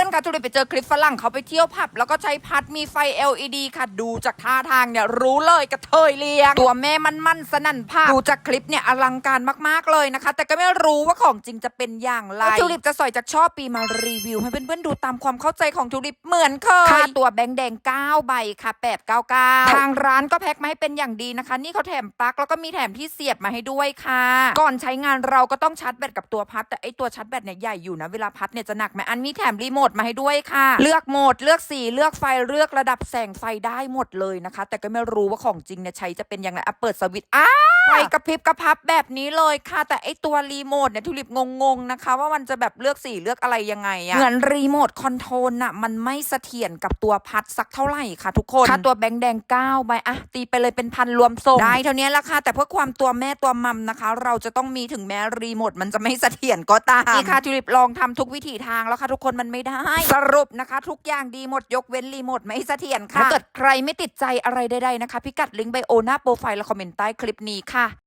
พื่อนๆคะทุเรศไปเจอคลิปฝรั่งเขาไปเที่ยวผับแล้วก็ใช้พัดมีไฟ LED ค่ะดูจากท่าทางเนี่ยรู้เลยกระเทยเลียง ตัวแม่มันมันๆสนั่นผ้าดูจากคลิปเนี่ยอลังการมากๆเลยนะคะ แต่ก็ไม่รู้ว่าของจริงจะเป็นอย่างไรทุลิปจะสอยจากช่อปีมารีวิว ให้เพื่อนๆดูตามความเข้าใจของทุลิปเหมือนเคยค่าตัวแบงค์แดง9ใบค่ะ899ทางร้านก็แพ็คมาให้เป็นอย่างดีนะคะ นี่เขาแถมปลั๊กแล้วก็มีแถมที่เสียบมาให้ด้วยค่ะ ก่อนใช้งานเราก็ต้องชาร์จแบตกับตัวพัดแต่ไอตัวชาร์จแบตเนี่ยใหญ่อยู่นะเวลาพัดเนี่ยจะหนักไหมอันมีแถมรีโมทมาให้ด้วยค่ะ เลือกโหมด เลือกสี เลือกไฟ เลือกระดับแสงไฟได้หมดเลยนะคะ แต่ก็ไม่รู้ว่าของจริงเนี่ยใช้จะเป็นยังไงอะเปิดสวิตช์อ้าไฟกระพริบกระพับแบบนี้เลยค่ะ แต่ไอตัวรีโมทเนี่ยทุลิปงงๆนะคะ ว่ามันจะแบบเลือกสีเลือกอะไรยังไงอะเหมือนรีโมทคอนโทรลน่ะมันไม่เสถียรกับตัวพัดสักเท่าไหร่ค่ะทุกคนค่าตัวแบงค์แดง9ใบอะตีไปเลยเป็นพันรวมส่งได้เท่านี้ละค่ะ แต่เพื่อความตัวแม่ตัวมัมนะคะ เราจะต้องมีถึงแม้รีโมทมันจะไม่เสถียรก็ตามนี่ค่ะทุลิปลองทำทุกวิถีทางแล้วค่ะทุกคนมันไม่ได้สรุปนะคะ ทุกอย่างดีหมดยกเว้นรีโมทไม่เสถียรค่ะถ้าเกิดใครไม่ติดใจอะไรใดๆนะคะ พิกัดลิงก์ไบโอหน้าโปรไฟล์และคอมเมนต์ใต้คลิปนี้ค่ะ